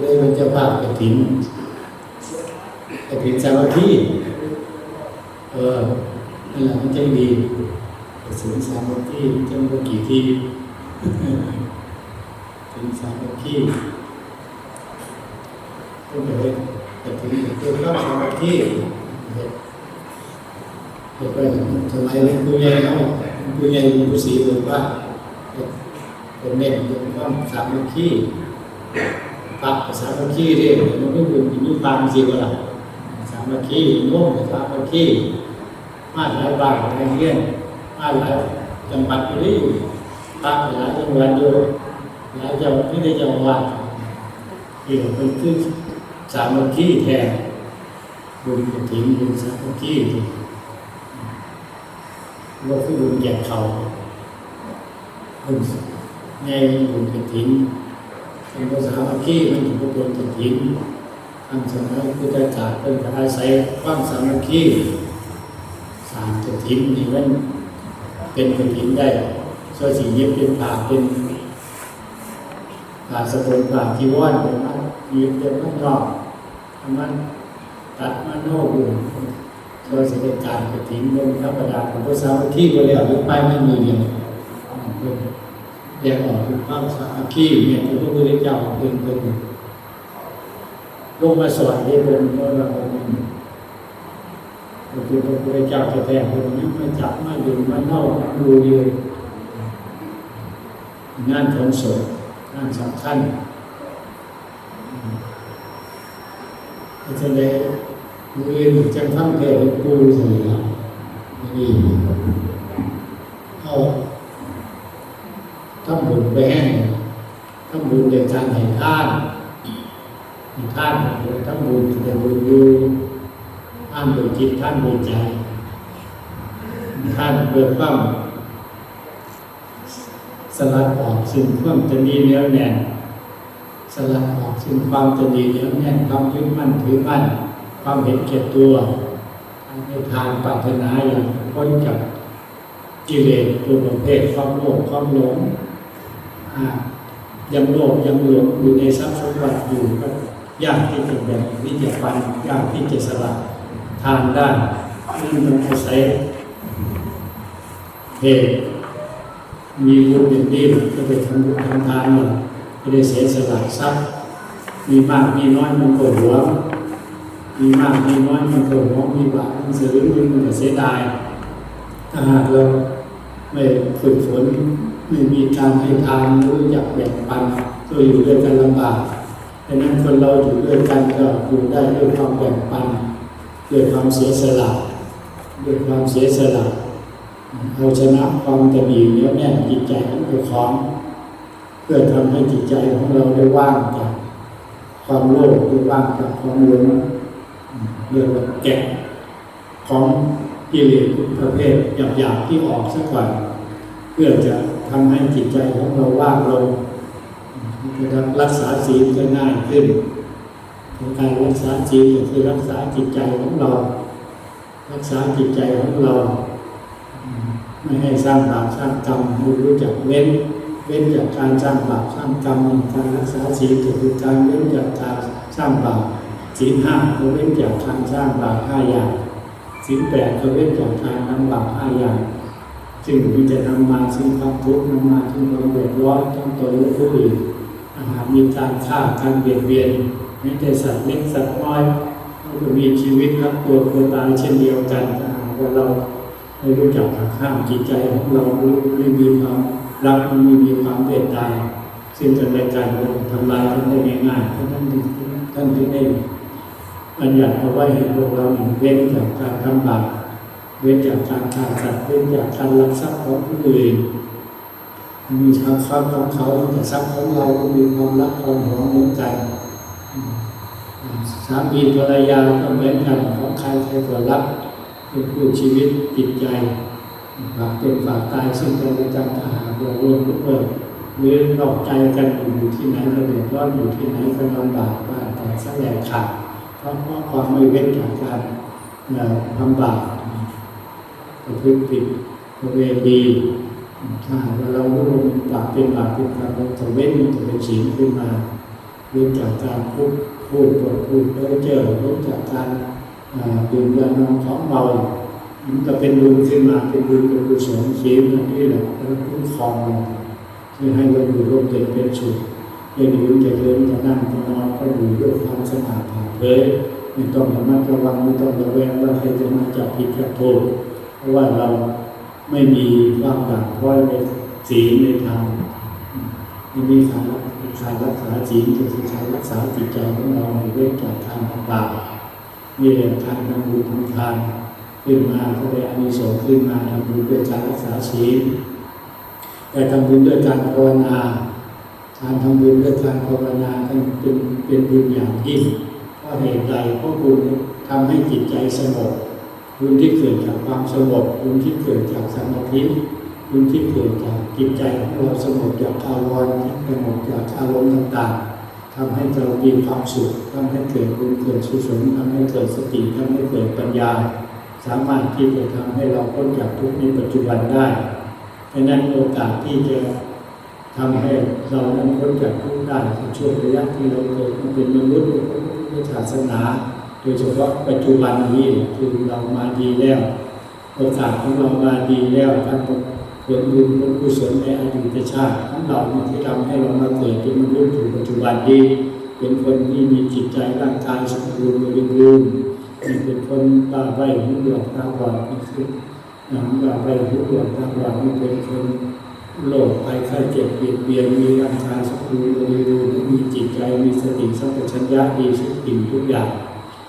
เลยเป็นเจ้าภาพกระถินกระถินสามัคคีเออนั่นแหละมันใจดีกระถินสามัคคีจังว่ากี่ทีกระถินสามัคคีก็เลยกระถินเพื่อรับสามัคคีเด็กไปสมัยเป็นผู้ใหญ่เขาผู้ใหญ่เป็นผู้สีบอกว่าเป็นเน้นเรื่องความสามัคคี ปรับภาษาบัญชีที่มันไม่บุญมีความจริงว่าภาษาบัญชีโน้มภาษาบัญชีมาหลายบาทหลายเรื่องมาหลายจังหวัดอยู่นี่ภาคหลายจังหวัดอยู่หลายจังหวัดที่ได้จังหวัดที่เป็นคือสามัญชีแทนบุญกฐินบุญสามัญชีว่าคือบุญแจกเขาบุญในบุญกฐิน เป็นภาษาอังกฤษมันอยู่บนกฐินทางสมัยพุทธกาลเป็นอาศัยความสามัคคีสามกฐินนี่มันเป็นกฐินได้ส่วนสิ่งยึดเป็นผ่าเป็นผ่าสกุลผ่าที่ว่านเป็นมันยึดเป็นมันรอบมันตัดมันโน้บุญส่วนสิ่งการกฐินเป็นธรรมดาของภาษาอังกฤษก็เลยอธิบายไม่มีเนี่ยเรี ยกออกคือความสามัคคีเนี่ยพระพุทธเจ้าเป็นเป็นลงมาสอนให้เป็นเมื่อเราเป็นก็คือพระพุทธเจ้าจะแท้ๆคนนี้มาจับมาดึงมาเน่าดูอยู่งานของสงฆ์งานสำคัญเพราะฉะนั้นมืออื่นจะทำแก่ปูเสียนี่เอา ทำบุญไปแห้งทำบุญในการให้ทานให้ทานทำบุญในบุญอยู่ท่านโดยจิตท่านโดยใจท่านเปิดความสลัดออกสิ่งความจะมีเนื้อแน่นสลัดออกสิ่งความจะมีเนื้อแน่นความยึดมั่นถือมั่นความเห็นแก่ตัวในทางปรารถนาอย่างพ้นจากกิเลสตัวประเภทความโลภความหลง ยังโลภยังหลงอยู่ในทรัพย์สมบัติอยู่ก็ยากที่จะแบ่งวิจารณ์ยากที่จะสละทานได้นี่มันอาศัยเหตุมีบุญเป็นดีก็ไปทำบุญทำทานมาก็ได้เสียสละทรัพย์มีมากมีน้อยมันก็หวงมีมากมีน้อยมันก็หวงมีบาปมันเสียมันก็เสียดายถ้าหากเราไม่ฝึกฝน ไม่มีการให้ทานรู้จักแบ่งปันก็อยู่ด้วยกันลำบากดังนั้นคนเราอยู่ด้วยกันก็อยู่ได้ด้วยความแบ่งปันด้วยความเสียสละด้วยความเสียสละเอาชนะความจะมีเนื้อแน่นจิตใจของเจ้าของเพื่อทำให้จิตใจของเราได้ว่างจากความโลภได้ว่างจากความหลงเรียกว่าแกะของกิเลสทุกประเภทหยาบๆที่ออกสักก่อนเพื่อจะ ทำให้จิตใจของเราว่างลงนะครับรักษาศีลก็ง่ายขึ้นการรักษาศีลคือรักษาจิตใจของเรา รักษาจิตใจของเรา ไม่ให้สร้างบาปสร้างกรรมรู้จักเว้นเว้นจากการสร้างบาปสร้างกรรมการรักษาศีลคือการเว้นจากการสร้างบาปศีลห้าก็เว้นจากการสร้างบาปห้าอย่างศีลแปดก็เว้นจากการทำบาปห้าอย่าง ซึ่งมันจะนำมาซึ่งความทุกข์นำมาซึ่งความเดือดร้อนทั้งตัวและผู้อื่นหารมีการฆ่าการเบียดเบียนไม่ใช่สัตว์เล็กสัตว์น้อยก็มีชีวิตรับตัวตัวตายเช่นเดียวกันถ้าหากว่าเราไม่รู้จักหักห้ามจิตใจของเราไม่มีความรักไม่มีความเมตตาซึ่งจะในการทำลายท่านได้ง่ายๆเพราะท่านท่านที่ได้บัญญัติเอาไว้ให้พวกเราเว้นจากการทำบาป เว้นจากการฆ่าสัตว์เว้นจากการลักทรัพย์ของผู้อื่นมีทางทรัพย์ของเขาแต่ทรัพย์ของเราก็มีความรักความหวงเหมือนกันสามีภรรยาก็เหมือนกันของใครใครก็รักเป็นผู้ชีวิตจิตใจฝากเป็นฝากตายซึ่งกันและกันถ้าหาเราร่วมทุกคนหรือนอกใจกันอยู่ที่ไหนก็เดือดร้อนอยู่ที่ไหนก็ลำบากบ้านแต่สักแหล่ขาดเพราะความไม่เว้นจากการทำบาป ประพฤติผิดประเวณีถ้าหากว่าเรารู้ว่ามันบาปเป็นบาปเป็นกรรมเราจะเว้นจะเป็นศีลขึ้นมาเว้นจากการพูดพูดปวดพูดเพ้อเจอเว้นจากการดื่มยานอนของเมามันก็เป็นบุญขึ้นมาเป็นบุญเป็นกุศลชีวิตนี่แหละแล้วคุ้มครองเราที่ให้เราอยู่ร่มเย็นเป็นสุขจะยืนจะเดินจะนั่งจะนอนก็อยู่ด้วยความสง่าผ่าเผยไม่ต้องระมัดระวังไม่ต้องระแวงว่าใครจะมาจับผิดจับถูก ราะว่าเราไม่มีความด่างพร้อยในศีลในธรรมไม่มีการการรักษาศีลคือการรักษาจิตใจของเราให้เว้นจากทางบาปนี่แหละทางทำบุญทำทานขึ้นมาก็ได้อานิสงส์ขึ้นมาทำบุญด้วยการรักษาศีลแต่ทำบุญด้วยการภาวนาการทำบุญด้วยการภาวนาเป็นเป็นเป็นบุญอย่างยิ่งเพราะเหตุใดเพราะบุญทำให้จิตใจสงบ บุญที่เกิดจากความสงบบุญที่เกิดจากสมาธิบุญที่เกิดจากจิตใจของเราสงบจากอารมณ์สงบจากอารมณ์ต่างๆทำให้เรามีความสุขทำให้เกิดบุญเกิดสุขทำให้เกิดสติทำให้เกิดปัญญา สามารถที่จะทำให้เราพ้นจากทุกข์ในปัจจุบันได้ดังนั้นโอกาสที่จะทำให้เรานั้นพ้นจากทุกข์ได้ในช่วงระยะที่เราเกิดมาเป็นมนุษย์ในศาสนา โดยเฉพาะปัจจุบันนี้คือเรามาดีแล้วโอกาสของเรามาดีแล้วทั้งผลบุญผลกุศลในอดีตชาติของเราที่ทำให้เรามาเกิดเป็นมนุษย์ถึงปัจจุบันนี้เป็นคนที่มีจิตใจร่างกายสมบูรณ์บริบูรณ์เป็นคนตาใบหูหลอกตาบอดนี่คือตาใบหูหลอกตาบอดนี่เป็นคนโรคภัยไข้เจ็บเบียดเบียนมีร่างกายสมบูรณ์บริบูรณ์มีจิตใจมีสติสัมปชัญญะดีทุกสิ่งทุกอย่าง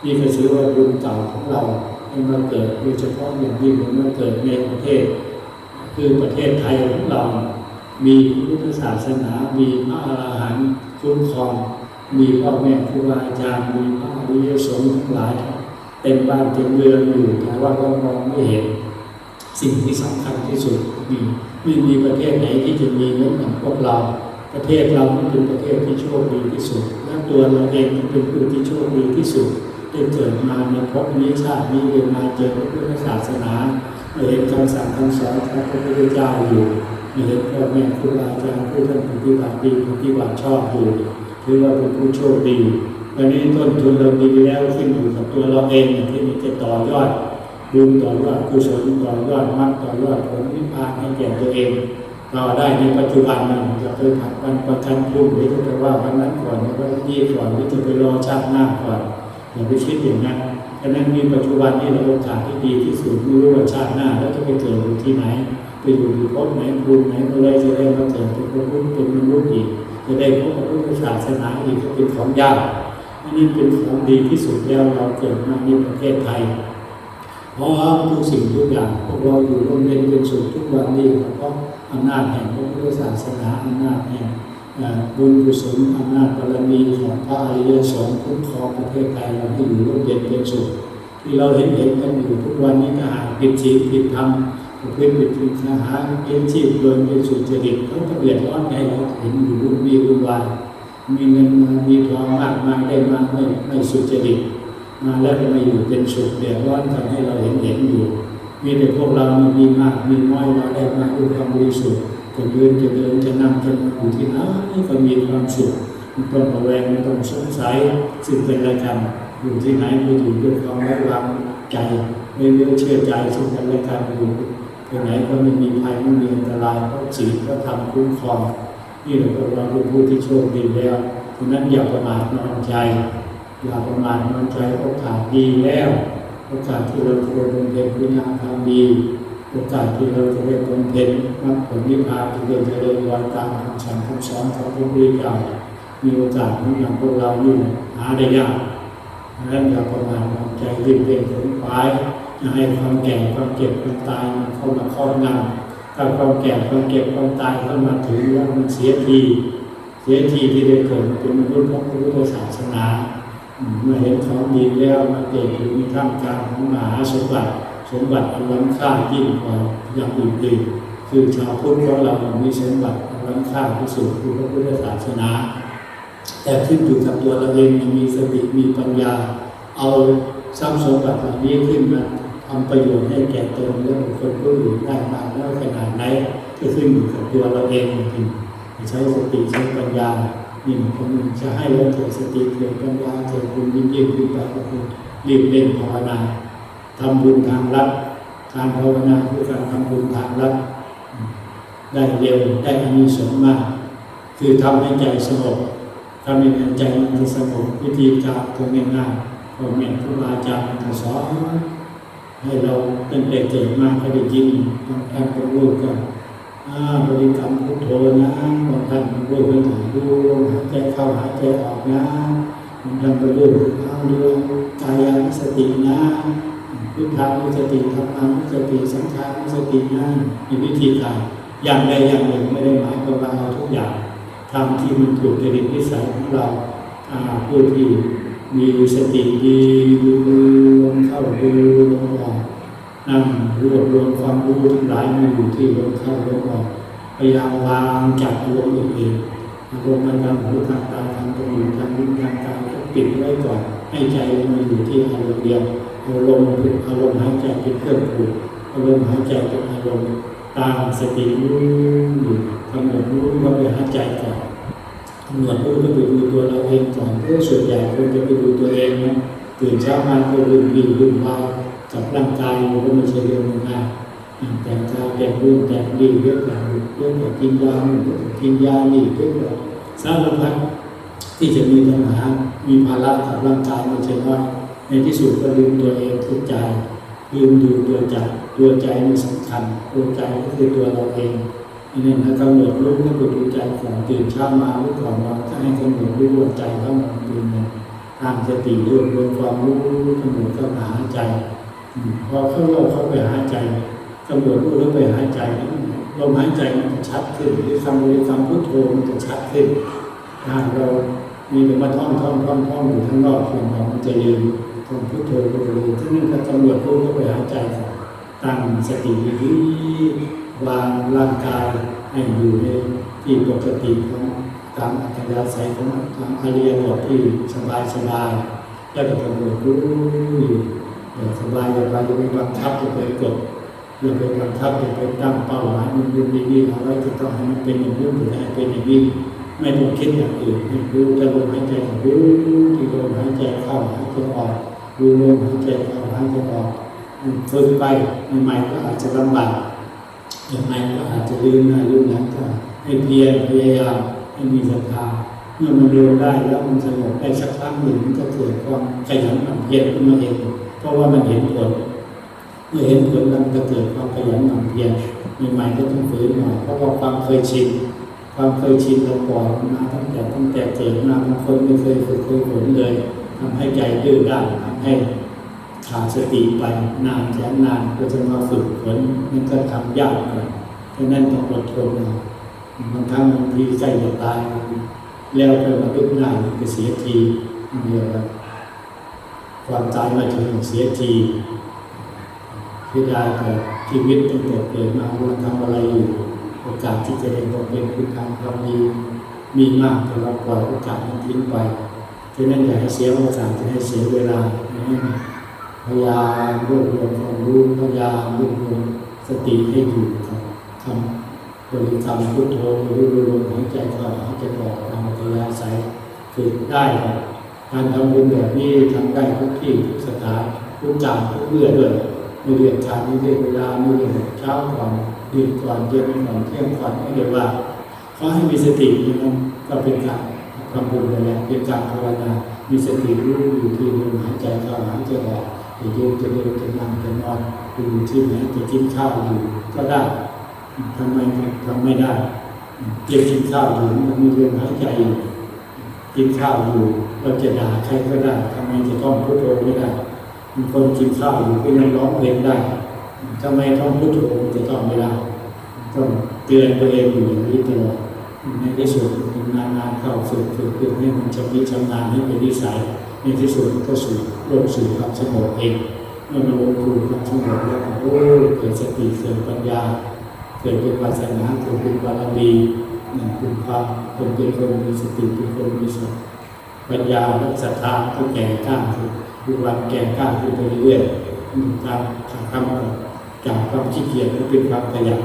นี่ก็ถือว่าบุญเก่าของเราให้มาเกิดโดยเฉพาะอย่างยิ่งมาเกิดในประเทศ คือประเทศไทยของเรา มีพุทธศาสนา มีพระอรหันต์คุ้มครอง มีพ่อแม่ครูบาอาจารย์ มีพระอริยสงฆ์ทั้งหลายเต็มบ้านเต็มเมืองอยู่แต่ว่าเรามองไม่เห็นสิ่งที่สำคัญที่สุดมีไม่มีประเทศไหนที่จะมีเหมือนพวกเรา ประเทศเราเป็นประเทศที่โชคดีที่สุดและตัวเราเองเป็นผู้ที่โชคดีที่สุด ได้เกิดมาในภพนี้ชาตินี้เกิดมาเจอพระพุทธศาสนาได้เห็นคำสั่งคำสอนของพระพุทธเจ้าอยู่ได้เห็นพ่อแม่ครูบาอาจารย์ผู้ท่านปฏิบัติดีปฏิบัติชอบอยู่ถือว่าเป็นผู้โชคดีวันนี้ต้นทุนเราดีแล้วขึ้นอยู่กับตัวเราเองที่มันจะต่อยอดบุญต่อยอดกุศลต่อยอดมรรคต่อยอดผลนิพพานให้แก่ตัวเองเราได้ในปัจจุบันมันจะไปผัดวันประกันพรุ่งหรือจะไปว่าวันนั้นก่อนหรือว่ายี่ก่อนหรือจะไปรอชาติหน้าก่อน อย่าไปคิดอย่างนั้นฉะนั้นมีปัจจุบันนี่เราโอกาสที่ดีที่สุดไม่รู้ว่าชาติหน้าแล้วจะไปเกิดอยู่ที่ไหนไปอยู่ที่ภพไหนบุญไหนอะไรจะได้มาเกิดเป็นพระพุทธเป็นมนุษย์อีกจะได้พบกับพุทธศาสนาอีกก็เป็นของยากอันนี้เป็นของดีที่สุดแล้วเราเกิดมาในประเทศไทยเพราะว่าทุกสิ่งทุกอย่างพวกเราอยู่ร่มเย็นเป็นสุขทุกวันนี้เพราะอำนาจแห่งพระพุทธศาสนาอำนาจแห่ง บุญกุศลอำนาจบารมีของพระอริยสงฆ์คุ้มครองประเทศไทยเราให้อยู่ร่มเย็นเป็นสุขที่เราเห็นเห็นกันอยู่ทุกวันนี้ถ้าหากผิดศีลผิดธรรมประพฤติผิดศีลทหารเลี้ยงชีพโดยเป็นสุจริตเขาก็เดือดร้อนให้เราเห็นอยู่รุ่นวีรุ่นวายมีเงินมามีทองมากมายได้มาไม่ไม่สุจริตมาแล้วก็มาอยู่เป็นสุขเดือดร้อนทำให้เราเห็นเห็นอยู่ มีแต่พวกเรามีมีมากมีน้อยเราได้มาด้วยความบริสุทธิ์ จะเดินจะเดินจะนั่งจะอยู่ที่ไหนก็มีความสุขไม่ต้องระแวงไม่ต้องสงสัยซึ่งเป็นอะไรกันอยู่ที่ไหนก็อยู่ด้วยความไว้วางใจไม่เลือเชื่อใจซึ่งกันและกันอยู่ที่ไหนก็ไม่มีภัยไม่มีอันตรายเพราะศีลก็ทำคุ้มครองนี่แหละพวกเราเป็นผู้ที่โชคดีแล้วฉะนั้นอย่าประมาทนอนใจอย่าประมาทมันใจโอกาสดีแล้วโอกาสที่เราจะได้บำเพ็ญคุณงามความดี โอกาสที่เราจะได้บำเพ็ญมรรคผลนิพพานที่เราจะได้วางตามคำสั่งคำสอนของพระพุทธเจ้ามีโอกาสเหมือย่างพวกเรานี่หาได้ยากดังนั้นอย่าประมาทใจรีบเร่งขนขวายอย่าให้ความแก่ความเจ็บความตายมันเข้ามาครอบงำถ้าความแก่ความเจ็บความตายเข้ามาถึงแล้วมันเสียทีเสียทีที่ได้เกิดมาเป็นมนุษย์ของพระพุทธศาสนาเมื่อเห็นของดีแล้วมาเกิดอยู่ในท่ามกลางของมหาสมบัติ สมบัติอันล้ำค่ายิ่งกว่าอย่างอื่นๆคือชาวพุทธของเรามีสมบัติอันล้ำค่าที่สุดคือพระพุทธศาสนา แต่ขึ้นอยู่กับตัวเราเองมีสติมีปัญญา เอาทรัพย์สมบัติเหล่านี้ขึ้นมาทำประโยชน์ให้แก่ตนและบุคคลผู้อื่นได้มากน้อยขนาดไหนก็ขึ้นอยู่กับตัวเราเองจริงใช้สติใช้ปัญญานี่ผมจะให้เราเกิดสติเกิดปัญญาเกิดบุญยิ่งยิ่งขึ้นไปก็คือรีบเร่งภาวนา ทำบุญทางลัดการภาวนาคือการทำบุญทางลัดได้เร็วได้อานิสงส์มาก คือทำให้ใจสงบทำให้ใจมันสงบวิธีการตรงง่ายๆพ่อแม่ครูบาอาจารย์ก็สอนให้เราตั้งแต่เกิดมาก็ได้ยินบางท่านก็รู้กันอ่าบริกรรมพุทโธนะบางท่านก็รู้เป็นหายรู้ลมหายใจเข้าหายใจออกนะบางท่านก็รู้เอาเรื่องกายาสตินะ พุทธานุสติธรรมานุสติสังขานุสตินะมีวิธีการอย่างใดอย่างหนึ่งไม่ได้หมายความว่าเอาทุกอย่างทำที่มันถูกจริตนิสัยของเราอาผู้ที่มีสติดีดูลมเข้าดูลมออกนั่งรวบรวมความรู้ทั้งหลายมาอยู่ที่ลมเข้าลมออกพยายามวางจากอารมณ์อื่นๆอารมณ์ทางหูทางตาทางจมูกทางลิ้นทางกายก็ปิดไว้ก่อนให้ใจมันอยู่ที่อารมณ์เดียว อารมณ์เป็นอารมณ์หายใจเป็นเครื่องปรุงอารมณ์หายใจเป็นอารมณ์ตามสติรู้อยู่กำหนดรู้ว่าไปหายใจก่อนกำหนดรู้ก็ไปดูตัวเราเองก่อนเพราะส่วนใหญ่คนจะไปดูตัวเองนะตื่นเช้ามาก็ลืมวิ่งลืมวากับร่างกายก็ไม่ใช่เรื่องง่ายแต่งกายแต่งรูปแต่งดีเยอะอย่างเยอะอย่างกินยาเยอะอย่างกินยานี่เยอะอย่างสารพัดที่จะมีปัญหามีภาระกับร่างกายไม่ใช่น้อย ในที่สุดก็ลืมตัวเองทุกใจลืมดูตัวใจตัวใจมันสำคัญตัวใจก็คือตัวเราเองนี่นะกำหนดรู้ก็คือดูใจก่อนตื่นเช้ามาหรือก่อนนอนก็ให้กำหนดรู้ว่าใจเข้ามาดูเนี่ยตามสติรวบรวมความรู้กำหนดเข้าหาใจพอเข้าโลกเข้าไปหาใจกำหนดรู้แล้วไปหาใจลมหายใจมันจะชัดขึ้นหรือคำบริกรรมพุทโธมันจะชัดขึ้นถ้าเรามีแต่มาท่องท่องท่องท่องอยู่ข้างนอกเพียงเรามันจะยืน ท่องพุทโธไปเลยที่นี่ถ้ากำหนดรู้แล้วไปหาใจก่อนตั้งสติวางร่างกายให้อยู่ในที่ปกติของตามอัธยาศัยของตามอริยบทที่สบายสบายแล้วก็กำหนดรู้อยู่สบายสบายอย่าไปบังคับอย่าไปกดอย่าไปบังคับอย่าไปตั้งเป้าหมายมันดูดีๆเอาไว้จะต้องให้มันเป็นอย่างนี้หรือให้เป็นอย่างนี้ไม่ต้องคิดอย่างอื่นรู้แต่ลมหายใจรู้ที่ลมหายใจเข้าหายใจออก รู้ลมหายใจเข้าหายใจออกฝึกไปใหม่ๆก็อาจจะลำบากอย่างไรก็อาจจะลืมหน้าลืมหลังก็ให้เพียรพยายามให้มีศรัทธาเมื่อมันเร็วได้แล้วมันสงบได้สักครั้งหนึ่งก็เกิดความขยันหมั่นเพียรขึ้นมาเองเพราะว่ามันเห็นผลเมื่อเห็นผลแล้วมันก็เกิดความขยันหมั่นเพียรใหม่ๆก็ต้องฝืนหน่อยเพราะว่าความเคยชิน ความเคยชินเราปล่อยมันมาตั้งแต่ตั้งแต่เกิดมาบางคนไม่เคยฝึกเคยฝนเลยทำให้ใจดื้อด้านทำให้ขาดสติไปนานแสนนานก็จะมาฝึกฝนมันก็ทำยากหน่อยเพราะนั้นต้องอดทนน่อยบางครั้งบางทีใจจะตาย แล้วก็มาลุกหน้าก็เสียทีเดียวกันความตายมาถึงเสียทีที่ได้เกิดชีวิตตั้งแต่เกิดมาเราทำอะไรอยู่ อกาสที่จะได้บำเพ็ญคุณธรรมความดีมีมากแต่เราปล่อยโอกาสนั้นทิ้งไปฉะนั้นอย่าให้เสียโอกาสจะให้เสียเวลาพยายามรวบรวมความรู้พยายามรวบรวมสติให้อยู่กับคำบริกรรมพุทโธหรือรวมหายใจเข้าหายใจออกตามอัธยาศัยฝึกได้ครับการทำบุญแบบนี้ทำได้ทุกที่ทุกสถานทุกจานทุกเมื่อด้วยไม่เรียนการไม่เรียนเวลาไม่เรียนเช้าก่อน ดื่นก่อนเย็นก่อนเที่ยงก่อนไม่เรียนว่าขอให้มีสตินะครับก็เป็นการทำบุญไปแล้วเป็นการภาวนามีสติรู้อยู่ที่ลมหายใจเข้าหายใจออกจะยืนจะเดินจะนั่งจะนอนอยู่ที่ไหนจะกินข้าวอยู่ก็ได้ทำไมทำไม่ได้เก็บกินข้าวอยู่มันมีเรื่องหายใจอยู่กินข้าวอยู่เราจะด่าใครก็ได้ทำไมจะต้องพุทโธไม่ได้มีคนกินข้าวอยู่ก็ยังร้องเพลงได้ ทำไมต้องพุทโธจะต้องไม่ได้ต้องเตือนตัวเองอยู่อย่างนี้ตลอดในที่สุดนานๆเข้าฝึกฝึกฝึกให้มันจะมีชำนาญให้เป็นนิสัยในที่สุดก็สู่ลกสู่ความสงบเองเมื่อมันลงสู่ความสงบแล้วโอ้เกิดสติเกิดปัญญา เกิดเป็นวาสนาเกิดเป็นบารมีนั่นคือความคนเป็นคนมีสติเป็นคนมีสติปัญญาและศรัทธาก็แก่กล้าขึ้นทุกวันแก่กล้าขึ้นไปเรื่อยๆตามขาดคำ จากความขี้เกียจก็เป็นความขยัน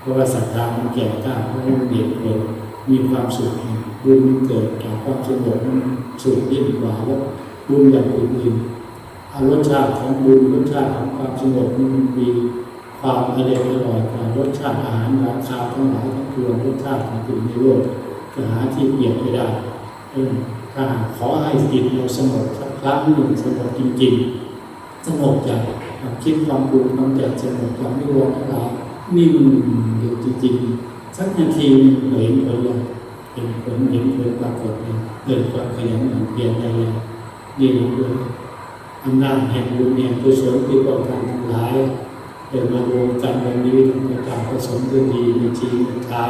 เพราะว่าศรัทธามันแก่กล้าเพราะมันเบียดเบียนมีความสุขบุญมันเกิดจากความสงบมันสุขยิ่งกว่าแล้วบุญอย่างอื่นอารสชาติของบุญรสชาติของความสงบมันมีความอร่อยอร่อยกว่ารสชาติอาหารราคาทั้งหลายทั้งปวงรสชาติของสิ่งในโลกจะหาที่เปรียบไม่ได้เออถ้าหากขอให้จิตเราสงบสักครั้งหนึ่งสงบจริงๆสงบจาก ความคิดความปรุงความแต่สงบความไม่รวมทั้งหลายนิ่งอยู่จริงๆสักนาทีหนึ่งเห็นผลเลยเห็นผลเห็นผลปรากฏเลยเกิดความขยันหมั่นเพียรได้เลยนี่ด้วยอำนาจแห่งบุญแห่งกุศลที่ป้องกันทั้งหลายเดินมารวมกันวันนี้ทำให้การผสมด้วยดีในชีวิตเช้า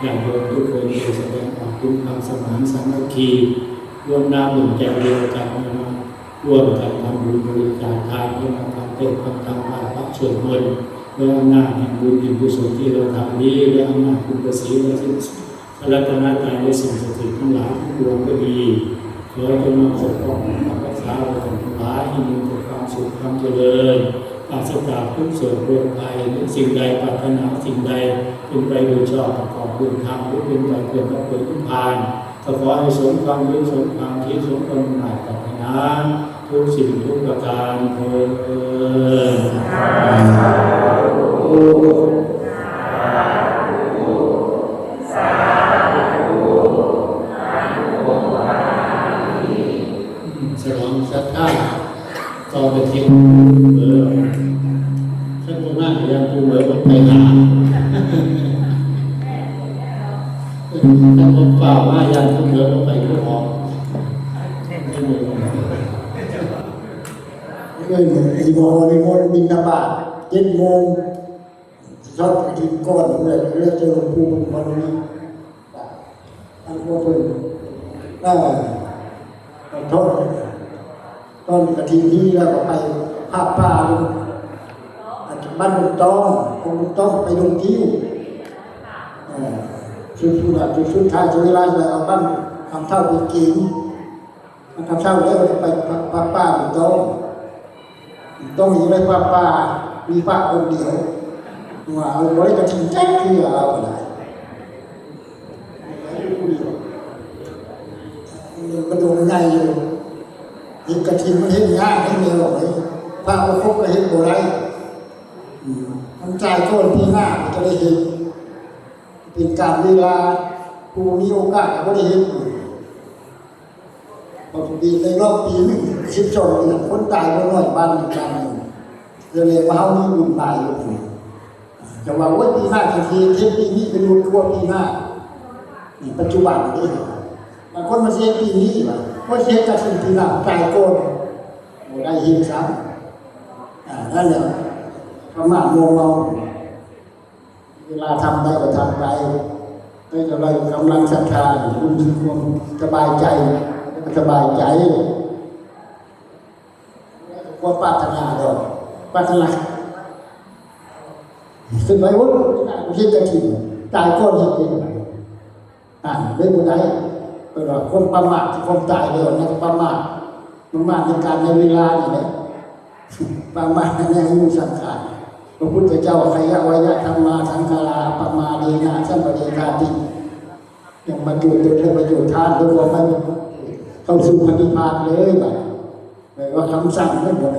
อย่างโยมทุกคนได้แสดงออกถึงความสมานสามัคคีรวมน้ำหนึ่งใจเดียวกันมาร่วมกันทำบุญบริจาคทานที่มา ทำเป็นความทำบาปรับส่วนมนต์ด้วยอำนาจแห่งบุญแห่งกุศลที่เราทำนี้ด้วยอำนาจคุณประสิทธิ์และสิ่รัตนตรัยและสิ่งสิทธิ์ทั้งหลายทั้งปวงก็ดีขอจงมาปกป้องรักษาเราทั้งหลายให้มีแต่ความสุขความเจริญปราศจากทุกโศกโรคภัยสิ่งใดปรารถนาสิ่งใดเป็นไปโดยชอบประกอบด้วยธรรมหรือเป็นไปเพื่อพระผลนิพพานก็ขอให้สมความรู้สมความคิดสมความหมายปรารถนา ทุกสิ่งทุกประการเถิดฉลองสัทธาต่อไปทียนเบอร์ท่านผู้มากยังผู้เบอร์ไปหาท่านผู้เปล่าว่ายังผู้เบอร์ไปผู้หอม เรื่องอีโมนิมนต์บินนาบาตเจ็ดโมงชอบกินก้อนเลยเรียกเจอหลวงปู่วันนี้อันว่าเพิ่นน่าขอโทษตอนกระทินี้แล้วก็ไปภาพป่าลงบ้านลุงต้ององลุงต้องไปลงทิ้วชุดชุดชุดชุดท้ายชุดเวลาจะเอาบ้านทำเท่าไปกินทำเท่าแล้วไปภาพป่าลุงต้อง ต้องมีไว้ป้าป้ามีป้าองค์เดียวว่าเอาไว้กระถิ่นแจ๊กที่เอาอะไรมันดูง่ายอยู่ยิงกระถิ่นมันเห็นง่ายให้เร็วไหน่อยพระปรบก็เห็นโบไรมันใจก้นที่หน้าจะได้เห็นเป็นการเวลาผู้มีโอกาสก็ได้เห็นพอ ปีในรอบปีหนึ่งสิบสองเดือนคนตายก็น้อยบ้านหนึ่งบ้านหนึ่งเรียกว่าเขามีบุญตายอยู่จะว่าว่าปีหน้าทันทีเทปปีนี้เป็นบุญกว่าปีหน้าปัจจุบันนี่บางคนมาเสียปีนี้ว่ะว่าเสียกระสินปีหน้าตายโกนบ่ได้เห็นซ้ำอ่านั่นแหละประมาทมัวเมาเวลาทำได้ก็ทำไปได้กำลังกำลังศรัทธาคุณความสบายใจ มันสบายใจว่าปรารถนาดอกปรารถนาซึ่งไปวุ้นคิดจะถิ่นตายก้อนหินเองอ่าด้วยบุญใดเป็นว่าคนประมาทคนตายเดียวนะประมาทประมาทในการในเวลานี่แหละประมาทในอายุสังขารพระพุทธเจ้าขยะวยะธรรมาสังขาราปมาเดนะสัมปเดกาติยังมาจุดเดินมาจุดทานด้วยความไม่ เข้าสู่พันธิพานเลยแบบแบบว่าคำสั่งไม่หมด